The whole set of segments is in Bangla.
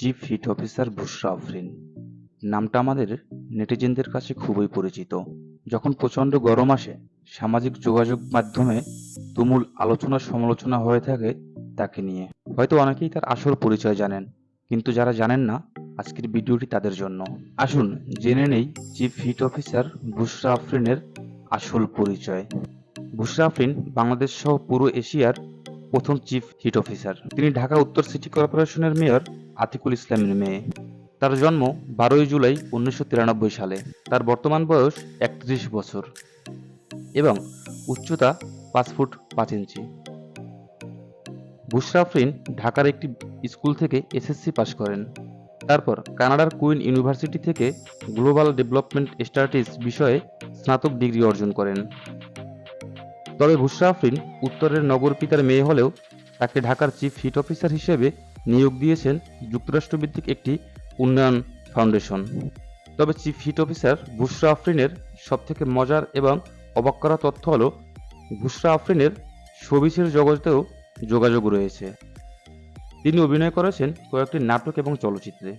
Chief heat officer Bushra Afrin নামটা আমাদের নেটিজেনদের কাছে খুবই পরিচিত। যখন প্রচণ্ড গরম আসে, সামাজিক যোগাযোগ মাধ্যমে তুমুল আলোচনা সমালোচনা হয়ে থাকে তাকে নিয়ে। হয়তো অনেকেই তার আসল পরিচয় জানেন, কিন্তু যারা জানেন না, আজকের ভিডিওটি তাদের জন্য। আসুন জেনে নেই চিফ হিট অফিসার বুশরা আফরিনের আসল পরিচয়। বুশরা আফরিন বাংলাদেশ সহ পুরো এশিয়ার প্রথম চিফ হিট অফিসার। তিনি ঢাকা উত্তর সিটি কর্পোরেশনের মেয়র আতিকুল ইসলামের মেয়ে। তার জন্ম বারোই জুলাই উনিশশো তিরানব্বই সালে। তার বর্তমান বয়স একত্রিশ বছর এবং উচ্চতা পাঁচ ফুট পাঁচ ইঞ্চি। বুশরাফরিন ঢাকার একটি স্কুল থেকে এসএসসি পাশ করেন। তারপর কানাডার কুইন ইউনিভার্সিটি থেকে গ্লোবাল ডেভেলপমেন্ট স্টাডিজ বিষয়ে স্নাতক ডিগ্রি অর্জন করেন। তবে বুশরা আফরিন উত্তরের নগর পিতার মেয়ে হলেও তাকে ঢাকার চিফ হিট অফিসার হিসেবে নিয়োগ দিয়েছেন যুক্তরাষ্ট্রভিত্তিক একটি উন্নয়ন ফাউন্ডেশন। তবে চিফ হিট অফিসার বুশরা আফরিনের সবথেকে মজার এবং অবাক করা তথ্য হল, বুশরা আফরিনের শোবিসের জগতেও যোগাযোগ রয়েছে। তিনি অভিনয় করেছেন কয়েকটি নাটক এবং চলচ্চিত্রে।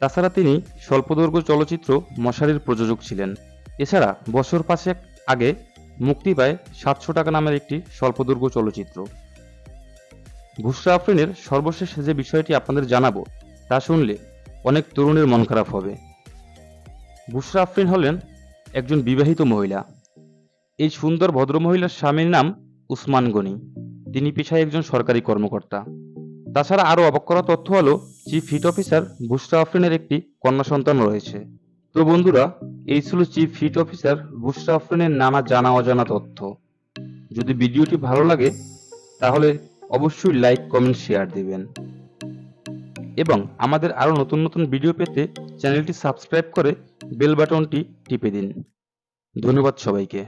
তাছাড়া তিনি স্বল্পদৈর্ঘ্য চলচ্চিত্র মশারির প্রযোজক ছিলেন। এছাড়া বছর পাঁচেক আগে মুক্তি পায় সাতশো টাকা নামের একটি স্বল্পদৈর্ঘ্য চলচ্চিত্র। বুশরা আফরিনের সর্বশেষ যে বিষয়টি আপনাদের জানাব, তা শুনলে অনেক তরুণের মন খারাপ হবে। বুশরা আফরিন হলেন একজন বিবাহিত মহিলা। এই সুন্দর ভদ্রমহিলার স্বামীর নাম উসমান গনি। তিনি পেশায় একজন সরকারি কর্মকর্তা। তাছাড়া আরও অবাক করা তথ্য হলো, চিফ হিট অফিসার বুশরা আফরিনের একটি কন্যা সন্তান রয়েছে। তো বন্ধুরা, এই ছিল চিফ হিট অফিসার বুশরা আফরিনের নানা জানা অজানা তথ্য। যদি ভিডিওটি ভালো লাগে, তাহলে অবশ্যই লাইক কমেন্ট শেয়ার দিবেন। এবং আমাদের আরও নতুন নতুন ভিডিও পেতে চ্যানেলটি সাবস্ক্রাইব করে বেল বাটনটি টিপে দিন। ধন্যবাদ সবাইকে।